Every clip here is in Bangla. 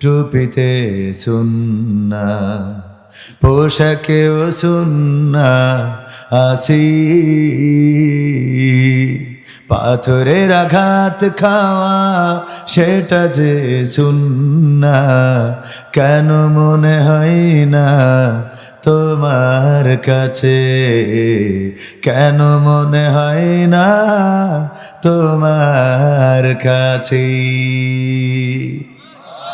টুপিতে সুন্না পোশাকেও সুন্না আসি। পাথরের আঘাত খাওয়া সেটা যে সুন্না, কেন মনে হয় না তোমার কাছে? কেন মনে হয় না তোমার কাছে?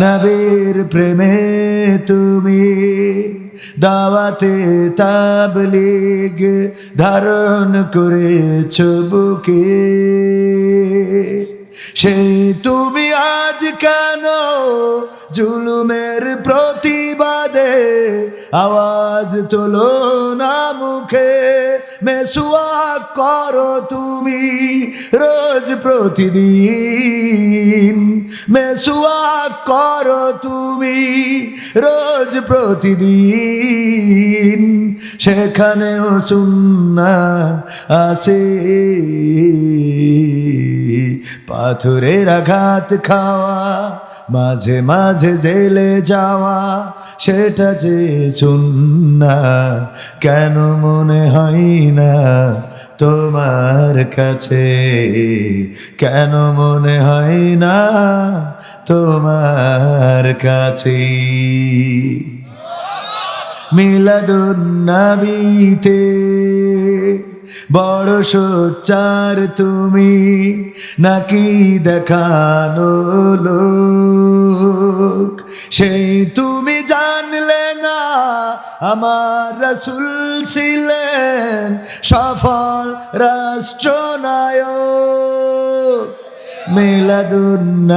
নবীর প্রেমে তুমি দাওয়াতে তাবলিগ ধারণ করেছ বুকে। সেই তুমি আজ কেন জুলুমের প্রতিবাদে আওয়াজ তোলো না মুখে? মেসুয়া করো তুমি রোজ প্রতিদিন মেসুয়া করো তুমি রোজ প্রতিদিন। সেখানেও সুন্না আসে পাথরের আঘাত খাওয়া, মাঝে মাঝে জেলে যাওয়া, সেটা যে সুন্না, কেন মনে হয় না? তোমার কাছে। কেন মনে হয় না তোমার কাছে? মিলাদুন্নবীতে বড় সোচ্চার তুমি নাকি দেখানো লোক? সেই তুমি জানলে আমার রসুল ছিলেন সফল রাষ্ট্রনায়ক। মিলাদুন্নবীতে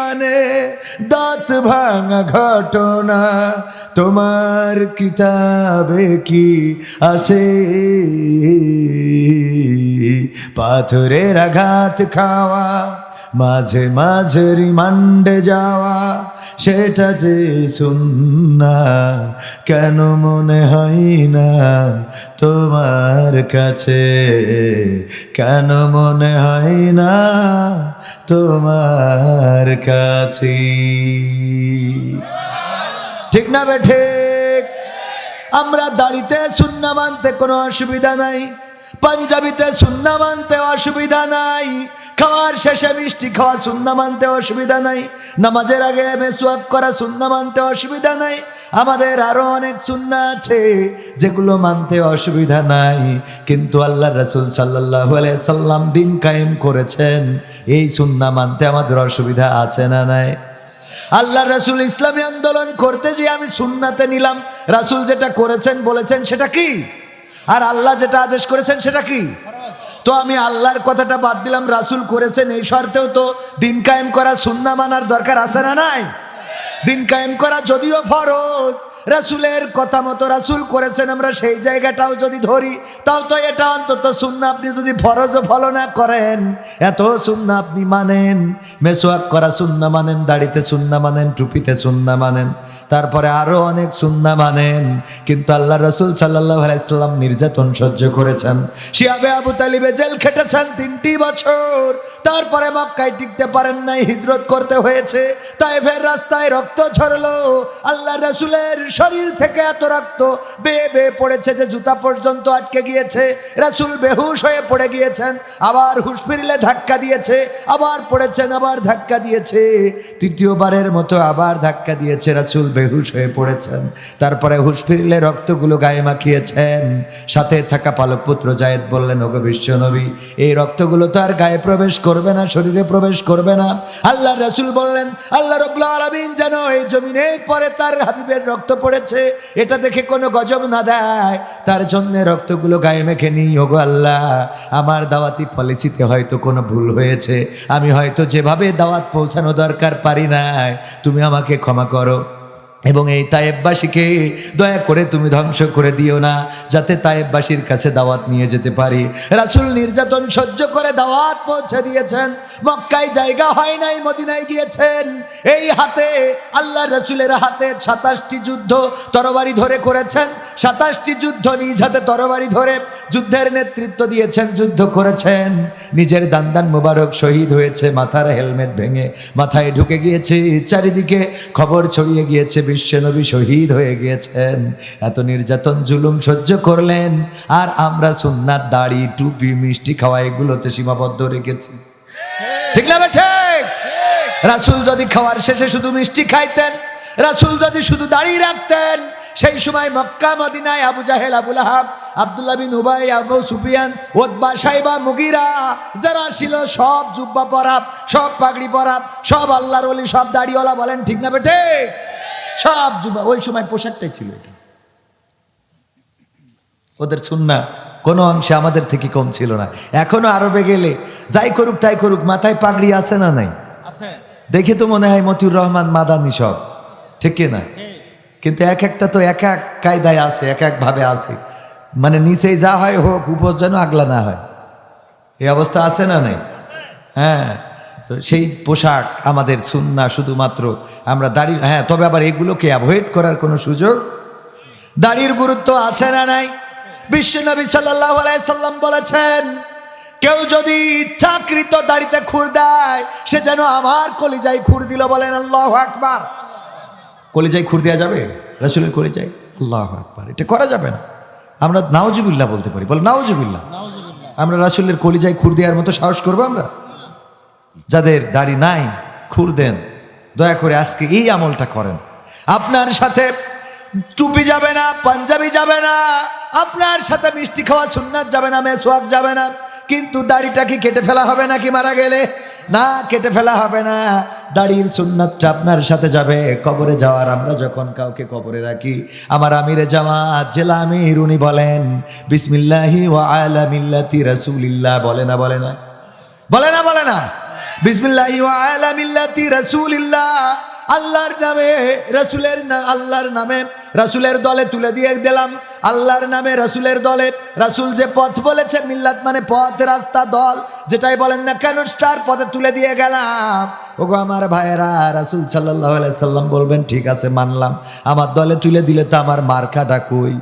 ভাঙা ঘটনা তোমার কিতাবে কি আছে? পাথরের আঘাত খাওয়া মাঝে মাঝে রিমান্ডে যাওয়া সেটা যে সুন্না, কেন মনে হয় না তোমার কাছে? কেন মনে হয় না তোমার কাছে? ঠিক না বে, ঠিক। আমরা দাড়িতে শূন্য মানতে কোনো অসুবিধা নাই, পাঞ্জাবিতে শূন্য মানতে অসুবিধা নাই খাওয়ার শেষে মিষ্টি খাওয়া শূন্য মানতে অসুবিধা নাই। নামাজের আগে মেসোয়াক করা শূন্য মানতে অসুবিধা নাই। আমাদের আরও অনেক সুন্না আছে যেগুলো মানতে অসুবিধা নাই। কিন্তু আল্লাহ রসুল সাল্লাহ সাল্লাম দিন কায়েম করেছেন। এই শূন্য মানতে আমাদের অসুবিধা আছে না নাই? আল্লাহ রাসুল ইসলামী আন্দোলন করতে যে আমি সুন্নাতে নিলাম। রাসুল যেটা করেছেন বলেছেন সেটা কি? আর আল্লাহ যেটা আদেশ করেছেন সেটা কি? তো আমি আল্লাহর কথাটা বাদ দিলাম, রাসুল করেছেন এই শর্তেও তো দিন কায়েম করা সুন্না মানার দরকার আছে না নাই? দিন কায়েম করা যদিও ফরজ রাসুলের কথা মতো রাসুল করেছেন, আমরা সেই জায়গাটাও যদি ধরি, তাও তো এটা অন্তত শূন্য আপনি যদি ফরজ ফলো না করেন, এত শূন্য আপনি মানেন, মেসোয়াক করা শূন্য মানেন, দাড়িতে শূন্য মানেন, টুপিতে শূন্য মানেন, তারপরে আরও অনেক শূন্য মানেন, কিন্তু আল্লাহ রসুল সাল্লাহ আলাইসাল্লাম নির্যাতন সহ্য করেছেন। শিয়াবে আবু তালিবে জেল খেটেছেন তিনটি বছর, তারপরে মক্কায় টিকতে পারেন নাই, হিজরত করতে হয়েছে তাই ফের রাস্তায় রক্ত ঝরলো, আল্লাহ রসুলের শরীর থেকে এত রক্ত বেয়ে বেয়ে পড়েছে যে জুতা পর্যন্ত আটকে গিয়েছে। রাসুল বেহুশ হয়ে পড়ে গিয়েছেন, আবার হুশ ফিরলে ধাক্কা দিয়েছে, আবার পড়েছেন, আবার ধাক্কা দিয়েছে। তৃতীয়বারের মতো আবার ধাক্কা দিয়েছে, রাসুল বেহুশ হয়ে পড়েছেন। তারপরে হুশ ফিরলে রক্তগুলো গায়ে মাখিয়েছেন। সাথে থাকা পালক পুত্র জায়েদ বললেন, ওগো বিশ্ব নবী, এই রক্তগুলো তো আর গায়ে প্রবেশ করবে না, শরীরে প্রবেশ করবে না। আল্লাহ রাসুল বললেন, আল্লাহ রবুল্লা আলমিন যেন এই জমিনের পরে তার হাবিবের রক্ত পড়েছে, এটা দেখে কোনো গজব না দেয়। তার জন্য রক্তগুলো গায়ে মেখে নিই, ওগো আল্লাহ, আমার দাওয়াতি পলিসিতে হয়তো কোনো ভুল হয়েছে। আমি হয়তো যেভাবে দাওয়াত পৌঁছানো দরকার পারি নাই। তুমি আমাকে ক্ষমা করো। এবং এই তায়েববাসীকে দয়া করে তুমি ধ্বংস করে দিও না, যাতে তায়েববাসীর কাছে দাওয়াত নিয়ে যেতে পারি। রাসুল নির্যাতন সহ্য করে দাওয়াত পৌঁছে দিয়েছেন। মক্কায় জায়গা হয় নাই, মদিনায় গিয়েছেন। এই হাতে আল্লাহ রসুলের হাতে সাতাশটি যুদ্ধ তরবারি ধরে করেছেন। সাতাশটি যুদ্ধ নিজ হাতে তরবারি ধরে যুদ্ধের নেতৃত্ব দিয়েছেন, যুদ্ধ করেছেন। নিজের দান্দান মুবারক শহীদ হয়েছে, মাথার হেলমেট ভেঙে মাথায় ঢুকে গিয়েছে, চারিদিকে খবর ছড়িয়ে গিয়েছে বিশ্বনবী শহীদ হয়ে গিয়েছেন। এত নির্যাতন, জুলুম সহ্য করলেন, আর আমরা সুন্নাত, দাড়ি, টুপি, মিষ্টি খাওয়া এগুলোতে সীমাবদ্ধ রেখেছি। ঠিক না ঠিক? রাসুল যদি খাওয়ার শেষে শুধু মিষ্টি খাইতেন, রাসুল যদি শুধু দাড়ি রাখতেন সেই সময় মক্কা মদিনায় আবু জাহেল আবুল আহাব আবদুল্লাহ বিন উবাই আবু সুফিয়ান ওদবা সাইবা মুগিরা যারা ছিল সব জুব্বা পরাব সব পাগড়ি পরাব সব আল্লাহর অলি সব দাড়িওয়ালা বলেন ঠিক না বেটে সব জুব্বা ওই সময় পোশাকটাই ছিল এটা। ওদের সুন্না কোনো অংশে আমাদের থেকে কম ছিল না। এখনও আরবে গেলে যাই করুক তাই করুক মাথায় পাগড়ি আছে না নাই? দেখে তো মনে হয় মতিউর রহমান মাদানি সব। ঠিক না? কিন্তু এক একটা তো এক এক কায়দায় আছে, এক এক ভাবে আছে। মানে নিচেই যা হয় হোক, উপর যেন আগলা না হয়। এই অবস্থা আছে না নাই? হ্যাঁ তো সেই পোশাক আমাদের সুন্না শুধুমাত্র আমরা দাড়ি হ্যাঁ তবে আবার এগুলোকে অ্যাভয়েড করার কোনো সুযোগ? দাড়ির গুরুত্ব আছে না নাই? বিশ্বনবী সাল্লাহ সাল্লাম বলেছেন, কেউ যদি ইচ্ছাকৃত দাড়িতে খুর দেয়, সে যেন আমার কলিজায় খুর দিল বলেন আল্লাহ আকবার। কলিজায় খুর দেওয়া যাবে? রাসুলের কলিজায়? আল্লাহ আকবার। এটা করা যাবে না। আমরা নাওজুবিল্লাহ বলতে পারি। বল নাওজুবিল্লাহ। আমরা রাসুলের কলিজায় খুর দেওয়ার মতো সাহস করব আমরা? যাদের দাড়ি নাই, খুর দেন। দয়া করে আজকে এই আমলটা করেন। আপনার সাথে টুপি যাবে না, পাঞ্জাবি যাবে না। আপনার সাথে মিষ্টি খাওয়া সুন্নাত যাবে না মেসোয়াক যাবে না। কিন্তু দাড়িটা কি কেটে ফেলা হবে নাকি মারা গেলে? না, কেটে ফেলা হবে না। দাড়ির সুন্নাতটা আপনার সাথে যাবে। কবরে যাওয়ার আমরা যখন কাউকে কবরে রাখি, আমার আমিরে জামাত, জেলা আমির, উনি বলেন, বিসমিল্লাহি ওয়া আলা মিল্লাতি বলে না বলে না। বলে না বলে না। বিসমিল্লাহি ওয়া আলা মিল্লাতি রাসূলিল্লাহ। আল্লাহর নামে, রাসূলের না, আল্লাহর নামে, রাসূলের দলে তুলে দিয়ে দিলাম। আল্লাহর নামে, রাসূলের দলে। রাসূল যে পথ বলেছে, মিল্লাত মানে পথ, রাস্তা, দল, যেটাই বলেন না কেন, স্টার পথে তুলে দিয়ে গেলাম। ওগো আমার ভাইয়েরা, রাসুল সাল্লাহ সাল্লাম বলবেন, ঠিক আছে, মানলাম। আমার দলে তুলে দিলে তো আমার মার কাটা কই?